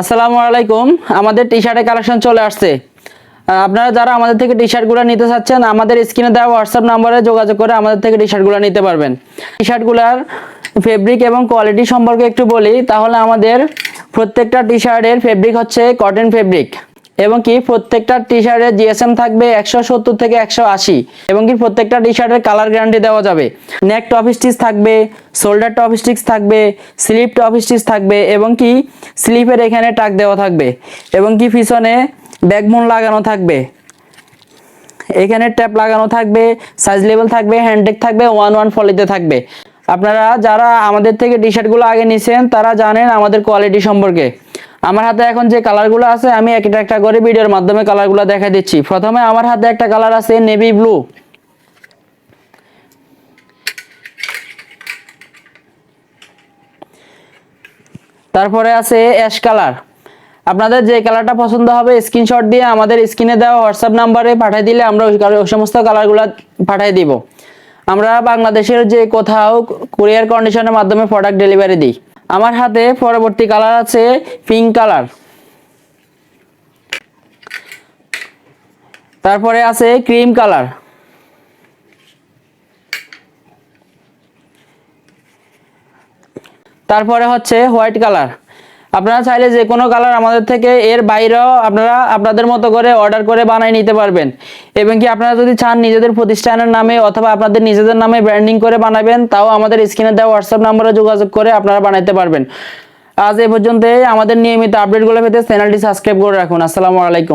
আসসালামু আলাইকুম। আমাদের টি শার্টের কালেকশন চলে আসছে। আপনারা যারা আমাদের থেকে টি শার্টগুলো নিতে চাচ্ছেন, আমাদের স্ক্রিনে দেওয়া হোয়াটসঅ্যাপ নাম্বারে যোগাযোগ করে আমাদের থেকে টি শার্টগুলো নিতে পারবেন। টি শার্টগুলোর ফেব্রিক এবং কোয়ালিটি সম্পর্কে একটু বলি, তাহলে আমাদের প্রত্যেকটা টি শার্টের ফেব্রিক হচ্ছে কটন ফেব্রিক এবং কি প্রত্যেকটা টি শার্টের জিএসএম থাকবে একশো সত্তর থেকে একশো আশি। এবং কি প্রত্যেকটা টি শার্টের কালার গ্যারান্টি দেওয়া যাবে। নেক টপ স্টিচ থাকবে শোল্ডার টপ স্টিচ থাকবে স্লিপ টপ স্টিচ থাকবে এবং কি স্লিপের এখানে টাক দেওয়া থাকবে। এবং কি পিছনে ব্যাকবোন লাগানো থাকবে। এখানে ট্যাপ লাগানো থাকবে সাইজ লেভেল থাকবে হ্যান্ডটেক থাকবে ওয়ান ওয়ান ফলিতে থাকবে। আপনারা যারা আমাদের থেকে টি শার্টগুলো আগে নিছেন, তারা জানেন আমাদের কোয়ালিটি সম্পর্কে। আমার হাতে এখন যে কালারগুলো আছে, আমি একটা একটা করে ভিডিওর মাধ্যমে কালারগুলো দেখা দিচ্ছি। প্রথমে আমার হাতে একটা কালার আছে নেভি ব্লু। তারপরে আছে অ্যাশ কালার। আপনাদের যে কালারটা পছন্দ হবে, স্ক্রিনশট দিয়ে আমাদের স্ক্রিনে দেওয়া হোয়াটসঅ্যাপ নাম্বারে পাঠিয়ে দিলে আমরা ওই সমস্ত কালারগুলো পাঠিয়ে দিব। আমরা বাংলাদেশের যে কোথাও কুরিয়ার কন্ডিশনের মাধ্যমে প্রোডাক্ট ডেলিভারি দিই। আমার হাতে পরবর্তী কালার আছে পিঙ্ক কালার তারপরে আছে ক্রিম কালার তারপরে হচ্ছে হোয়াইট কালার আপনারা চাইলে যে কোনো কালার আমাদের থেকে এর বাইরেও আপনারা আপনাদের মতো করে অর্ডার করে বানিয়ে নিতে পারবেন। এবং কি আপনারা যদি চান নিজেদের প্রতিষ্ঠানের নামে অথবা আপনাদের নিজেদের নামে ব্র্যান্ডিং করে বানাবেন, তাও আমাদের স্ক্রিনে দেওয়া হোয়াটসঅ্যাপ নাম্বারে যোগাযোগ করে আপনারা বানাইতে পারবেন। আজ এ পর্যন্ত আমাদের নিয়মিত আপডেটগুলো পেতে চ্যানেলটি সাবস্ক্রাইব করে রাখুন। আসসালামু আলাইকুম।